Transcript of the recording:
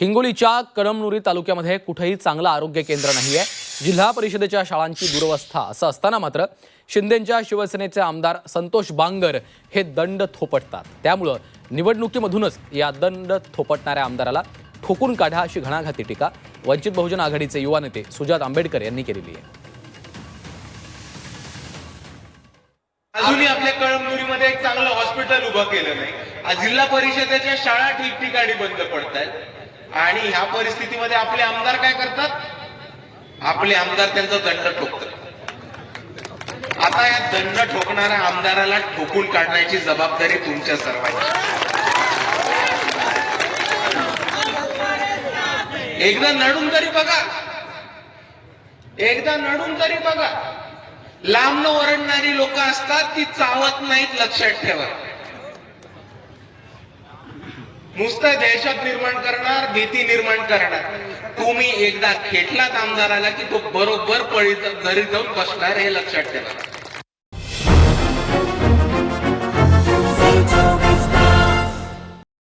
हिंगोलीच्या कळमनुरी तालुक्यामध्ये कुठेही चांगलं आरोग्य केंद्र नाही आहे जिल्हा परिषदेच्या शाळांची दुरवस्था असं असताना मात्र शिंदेंच्या शिवसेनेचे आमदार संतोष बांगर हे दंड थोपटतात. त्यामुळं निवडणुकीमधूनच या दंड थोपटणाऱ्या आमदाराला ठोकून काढा अशी घणाघाती टीका वंचित बहुजन आघाडीचे युवा नेते सुजात आंबेडकर यांनी केलेली आहे. अजूनही आपल्या कळमनुरीमध्ये एक चांगलं हॉस्पिटल उभं केलं नाही. जिल्हा परिषदेच्या शाळा ठिकठिकाणी बंद पडत आहेत आणि ह्या परिस्थितीमध्ये आपले आमदार काय करतात? आपले आमदार त्यांचा दंड ठोकतात. आता या दंड ठोकणाऱ्या आमदाराला ठोकून काढण्याची जबाबदारी तुमच्या सर्वांची एकदा नडून तरी बघा. एकदा नडून तरी बघा. लांबनं ओरडणारी लोक असतात ती चावत नाहीत लक्षात ठेवा. नुसतं दहशत निर्माण करणार भीती निर्माण करणार. तुम्ही एकदा खेटलात आमदाराला की तो बरोबर पळी घरी जाऊन बसणार हे लक्षात ठेवा.